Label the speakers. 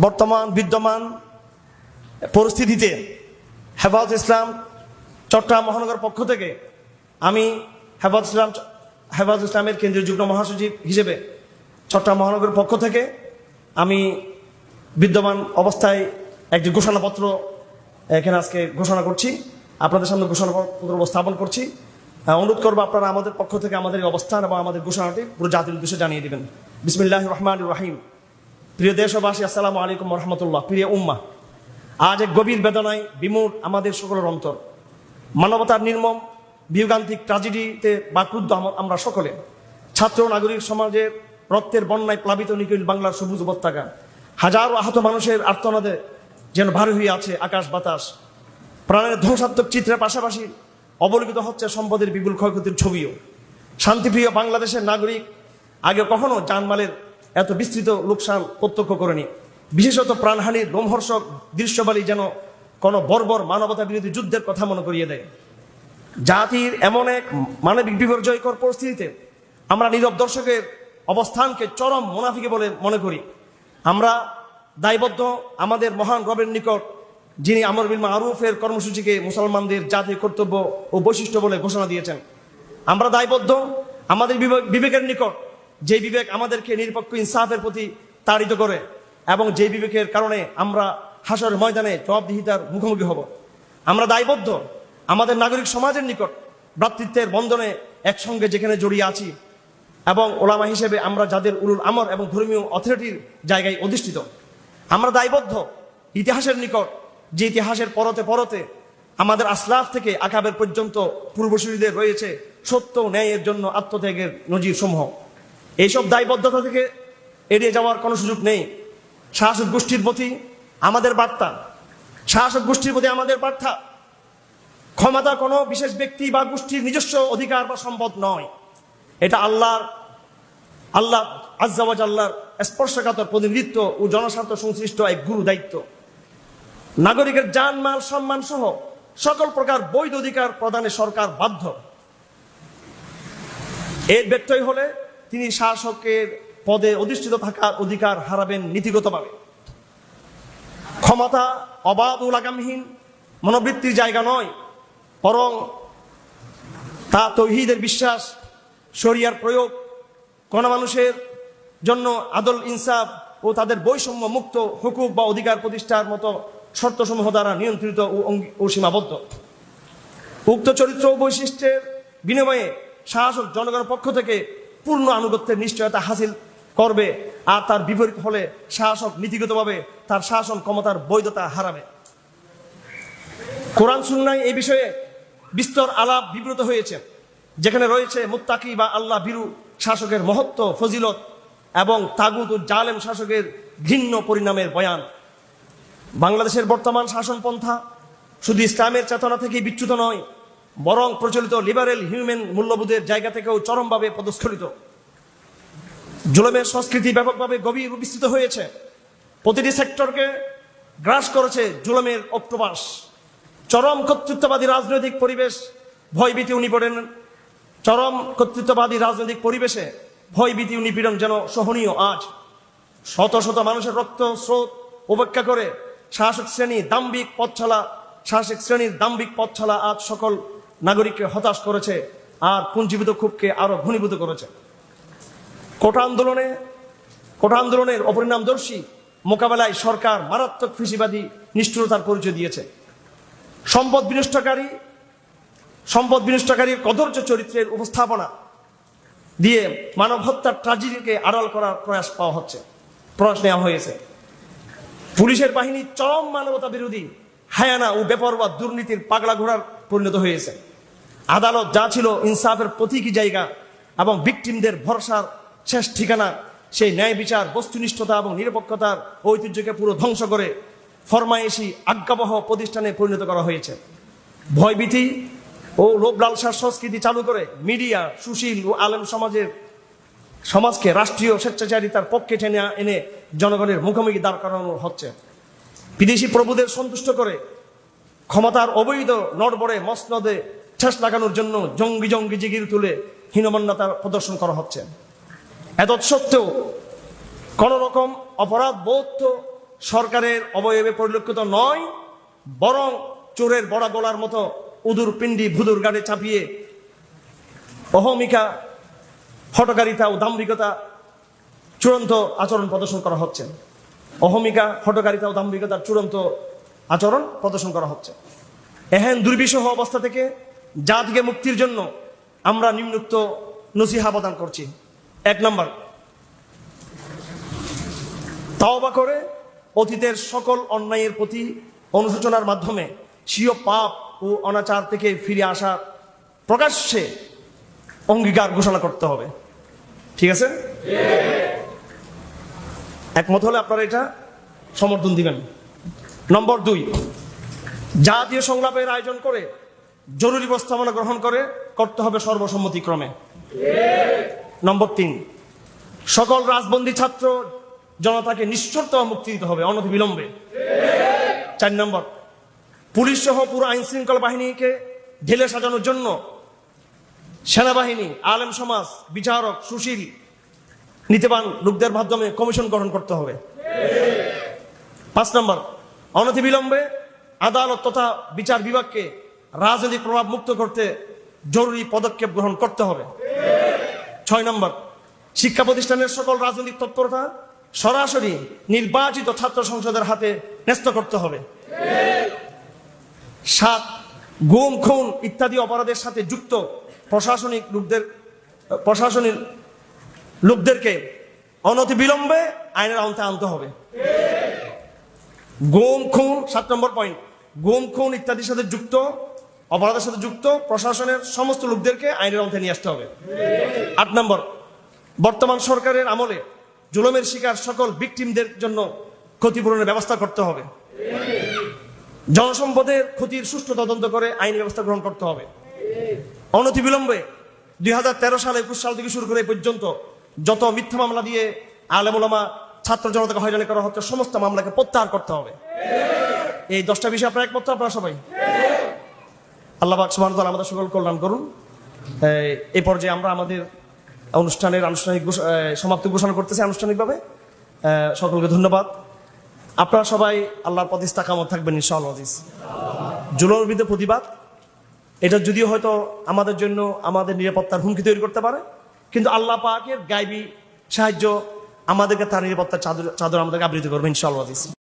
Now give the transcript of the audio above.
Speaker 1: বর্তমান বিদ্যমান পরিস্থিতিতে হেফাজত ইসলাম চট্টগ্রাম মহানগর পক্ষ থেকে আমি হেফাজ ইসলাম হেফাজ ইসলামের কেন্দ্রীয় যুগ্ম মহাসচিব হিসেবে চট্টগ্রাম মহানগরের পক্ষ থেকে আমি বিদ্যমান অবস্থায় একটি ঘোষণাপত্র, এখানে আজকে ঘোষণা করছি। আপনাদের সামনে ঘোষণাপত্র উপস্থাপন করছি। অনুরোধ করব আপনারা আমাদের পক্ষ থেকে আমাদের অবস্থান এবং আমাদের ঘোষণাটি পুরো জাতির উদ্দেশ্যে জানিয়ে দেবেন। বিসমিল্লাহ রহমান রাহিম। প্রিয় দেশবাসী, আসসালামু আলাইকুম রহমতুল্লাহ প্রিয় উম্মা, আজ এক গভীর বেদনায় বিমূর আমাদের সকলের অন্তর। মানবতার নির্মম, বিয়োগান্তিক ট্রাজেডিতে বা ক্রুদ্ধ আমরা সকলে। ছাত্র নাগরিক সমাজের রক্তের বন্যায় প্লাবিত নিখিল বাংলার সবুজ উপত্যকা। হাজারো আহত মানুষের আর্তনাদে যেন ভারী হয়ে আছে আকাশ বাতাস। প্রাণের ধ্বংসাত্মক চিত্রের পাশাপাশি অবলোকিত হচ্ছে সম্পদের বিপুল ক্ষয়ক্ষতির ছবিও। শান্তিপ্রিয় বাংলাদেশের নাগরিক আগে কখনো জানমালের এত বিস্তৃত লোকসান প্রত্যক্ষ করেনি। বিশেষত প্রাণহানির লোমহর্ষক দৃশ্যবালী যেন কোনো বর্বর মানবতা বিরোধী যুদ্ধের কথা মনে করিয়ে দেয়। জাতির এমন এক মানবিক বিপর্যয়কর পরিস্থিতিতে আমরা নীরব দর্শকের অবস্থানকে চরম মুনাফিকে বলে মনে করি। আমরা দায়বদ্ধ আমাদের মহান রবের নিকট, যিনি আমর বিল মারুফের কর্মসূচিকে মুসলমানদের জাতীয় কর্তব্য ও বৈশিষ্ট্য বলে ঘোষণা দিয়েছেন। আমরা দায়বদ্ধ আমাদের বিবেক- বিবেকের নিকট যে বিবেক আমাদেরকে নিরপেক্ষ ইনসাফের প্রতি তাড়িত করে এবং যে বিবেকের কারণে আমরা হাসর ময়দানে জবাবদিহিতার মুখোমুখি হব। আমরা দায়বদ্ধ, আমাদের নাগরিক সমাজের নিকট ভ্রাতৃত্বের বন্ধনে একসঙ্গে যেখানে জড়িয়ে আছি এবং ওলামা হিসেবে আমরা যাদের উলুল আমর এবং ধর্মীয় অথরিটির জায়গায় অধিষ্ঠিত। আমরা দায়বদ্ধ, ইতিহাসের নিকট, যে ইতিহাসের পরতে পরতে আমাদের আসলাফ থেকে আকাবের পর্যন্ত পূর্বসূরীদের রয়েছে সত্য ন্যায়ের জন্য আত্মত্যাগের নজির সমূহ এইসব দায়বদ্ধতা থেকে এড়িয়ে যাওয়ার কোনো সুযোগ নেই। শাসক গোষ্ঠীর প্রতি আমাদের বার্তা, শাসক গোষ্ঠীর প্রতি আমাদের বার্তা। ক্ষমতা কোনো বিশেষ ব্যক্তি বা গোষ্ঠীর নিজস্ব অধিকার বা সম্পদ নয়। এটা আল্লাহর, আল্লাহ আজ্জাওয়াজ আল্লাহর স্পর্শকাতর প্রতিনিধিত্ব ও জনস্বার্থ সংশ্লিষ্ট এক গুরু দায়িত্ব। নাগরিকের জান, মাল, সম্মান সহ সকল প্রকার বৈধ অধিকার প্রদানে সরকার বাধ্য। এর ব্যত্যয় হলে তিনি শাসকের পদে অধিষ্ঠিত থাকার অধিকার হারাবেন নীতিগতভাবে। ক্ষমতা অবাধ ও লাগামহীন, মনোবৃত্তির জায়গা নয়, বরং তা তৌহিদের বিশ্বাস, শরিয়ার প্রয়োগ কোন মানুষের জন্য আদল ইনসাফ ও তাদের বৈষম্য মুক্ত হুকুক বা অধিকার প্রতিষ্ঠার মতো শর্তসমূহ দ্বারা নিয়ন্ত্রিত ও সীমাবদ্ধ। উক্ত চরিত্র বৈশিষ্ট্যের বিনিময়ে শাসক জনগণের পক্ষ থেকে পূর্ণ আনুগত্যের নিশ্চয়তা হাসিল করবে আর তার বিপরীত হলে শাসক নীতিগতভাবে তার শাসন ক্ষমতার বৈধতা হারাবে। কোরআন সুন্নায় এই বিষয়ে বিস্তর আলাপ বিব্রত হয়েছে, যেখানে রয়েছে মুত্তাকি বা আল্লাহ বিরু শাসকের মহত্ব, ফজিলত এবং তাগুত ও জালেম শাসকের ঘৃণ্য পরিণামের বয়ান। বাংলাদেশের বর্তমান শাসনপন্থা শুধু ইসলামের চেতনা থেকেই বিচ্যুত নয় বরং প্রচলিত লিবারেল হিউম্যান মূল্যবোধের জায়গা থেকেও চরমভাবে পদস্খলিত। জুলমের সংস্কৃতি ব্যাপকভাবে গভীর বিস্তৃত হয়েছে। প্রতিটি সেক্টরকে গ্রাস করেছে জুলমের অক্টোপাস। চরম কর্তৃত্ববাদী রাজনৈতিক পরিবেশ ভয়ভীতি নিপীড়ন, চরম কর্তৃত্ববাদী রাজনৈতিক পরিবেশে ভয়ভীতি নিপীড়ন যেন সহনীয় আজ। শত শত মানুষের রক্ত স্রোত উপেক্ষা করে শাসক শ্রেণি দাম্বিক পথছালা শাসক শ্রেণির দাম্বিক পথছালা আজ সকল নাগরিককে হতাশ করেছে আর পুঞ্জীবিত ক্ষোভকে আরও ঘনীভূত করেছে। কোটা আন্দোলনে, কোটা আন্দোলনের অপরিণামদর্শী মোকাবেলায় সরকার মারাত্মক ফিসিবাদী নিষ্ঠুরতার পরিচয় দিয়েছে। সম্পদ বিনষ্টকারী, সম্পদ বিনষ্টকারীর কদর্য চরিত্রের উপস্থাপনা দিয়ে মানব হত্যার ট্রাজেডিকে আড়াল করার প্রয়াস পাওয়া হচ্ছে, প্রয়াস নেওয়া হয়েছে। পুলিশের বাহিনী চরম মানবতা বিরোধী হায়ানা ও বেপরোয়া দুর্নীতির পাগলা ঘোড়ার পরিণত হয়েছে। আদালত যা ছিল ইনসাফের প্রতীকী জায়গা এবং ভিকটিমদের ভরসার শেষ ঠিকানা, সেই ন্যায় বিচার, বস্তুনিষ্ঠতা এবং নিরপেক্ষতার ঐতিহ্যকে পুরো ধ্বংস করে ফরমায়েশি আজ্ঞাবহ প্রতিষ্ঠানে পরিণত করা হয়েছে। ভয়ভীতি ও লোভ লালসার সংস্কৃতি চালু করে মিডিয়া, সুশীল ও আলেম সমাজের সমাজকে রাষ্ট্রীয় স্বেচ্ছাচারিতার পক্ষে টেনে এনে জনগণের মুখোমুখি দাঁড় করানো হচ্ছে। বিদেশি প্রভুদের সন্তুষ্ট করে ক্ষমতার অবৈধ নড়বড়ে মসনদে ঠেস লাগানোর জন্য জঙ্গি জঙ্গি জিগির তুলে হীনমন্যতার প্রদর্শন করা হচ্ছে। এত সত্ত্বেও কোন রকম অপরাধ বোধ তো সরকারের অবয়বে পরিলক্ষিত নয়, বরং চোরের বড়া গলার মতো উদুর পিণ্ডি ভুদুর গাড়ি চাপিয়ে অহমিকা হটকারিতা ও দাম্ভিকতা চূড়ান্ত আচরণ প্রদর্শন করা হচ্ছে। অহমিকা হটকারিতা ও দাম্ভিকতার চূড়ান্ত আচরণ প্রদর্শন করা হচ্ছে। এহেন দুর্বিষহ অবস্থা থেকে জাতিকে মুক্তির জন্য আমরা নিম্নুক্ত নসিহা প্রদান করছি। এক নম্বর। তাওবা করে অতীতের সকল অন্যায়ের প্রতি অনুশোচনার মাধ্যমে স্বীয় পাপ ও অনাচার থেকে ফিরে আসার প্রকাশ্যে অঙ্গীকার ঘোষণা করতে হবে। ঠিক আছে? একমত হলে আপনারা এটা সমর্থন দিবেন। নম্বর দুই। জাতীয় সংলাপের আয়োজন করে জরুরি প্রস্তাবনা গ্রহণ করে, করতে হবে সর্বসম্মতিক্রমে। নম্বর তিন, সকল রাজবন্দী ছাত্র জনতাকে নিঃশর্ত মুক্তি দিতে হবে অনতি বিলম্বে চার নম্বর, পুলিশ সহ পুরো আইন শৃঙ্খলা বাহিনীকে ঢেলে সাজানোর জন্য সেনাবাহিনী, আলেম সমাজ, বিচারক, সুশীল, নীতিবান লোকদের মাধ্যমে কমিশন গঠন করতে হবে। পাঁচ নম্বর অনতি বিলম্বে আদালত তথা বিচার বিভাগকে রাজনৈতিক প্রভাব মুক্ত করতে জরুরি পদক্ষেপ গ্রহণ করতে হবে। ছয় নম্বর, শিক্ষা প্রতিষ্ঠানের সকল রাজনৈতিক তৎপরতা সরাসরি নির্বাচিত ছাত্র সংসদের হাতে ন্যস্ত করতে হবে। সাত, গুম, খুন ইত্যাদি অপরাধের সাথে যুক্ত প্রশাসনিক লোকদের, প্রশাসনিক লোকদেরকে অনতি বিলম্বে আইনের আওতায় আনতে হবে। গুম, খুন, সাত নম্বর পয়েন্ট গুম, খুন ইত্যাদির সাথে যুক্ত অপরাধের সাথে যুক্ত প্রশাসনের সমস্ত লোকদেরকে আইনের আওতায় নিয়ে আসতে হবে। আট নম্বর, বর্তমান সরকারের আমলে জুলমের শিকার সকল ভিকটিমদের জন্য ক্ষতিপূরণের ব্যবস্থা করতে হবে। জনসম্পদের ক্ষতির সুষ্ঠু তদন্ত করে আইনি ব্যবস্থা গ্রহণ করতে হবে। অনতিবিলম্বে দুই হাজার তেরো সালে, একুশ সাল থেকে শুরু করে পর্যন্ত যত মিথ্যা মামলা দিয়ে আলেমুলামা ছাত্র জনতাকে হয়রানি করা হচ্ছে, সমস্ত মামলাকে প্রত্যাহার করতে হবে। এই দশটা বিষয় আপনার একমত তো আপনারা সবাই? আল্লাহ তাআলা আমাদের সকল কল্যাণ করুন। এই পর্যায়ে আমরা আমাদের অনুষ্ঠানের আনুষ্ঠানিক সমাপ্তি ঘোষণা করতেছি আনুষ্ঠানিকভাবে। সকলকে ধন্যবাদ। আপনারা সবাই আল্লাহর প্রতিষ্ঠা কামত থাকবেন ইনশাআল্লাহ আজিজ। জুলুমের বিরুদ্ধে প্রতিবাদ। এটা যদিও হয়তো আমাদের জন্য আমাদের নিরাপত্তার হুমকি তৈরি করতে পারে, কিন্তু আল্লাহ পাকের গাইবী সাহায্য আমাদেরকে তার নিরাপত্তার চাদর চাদর আমাদেরকে আবৃত করবে ইনশাআল্লাহ আজিজ।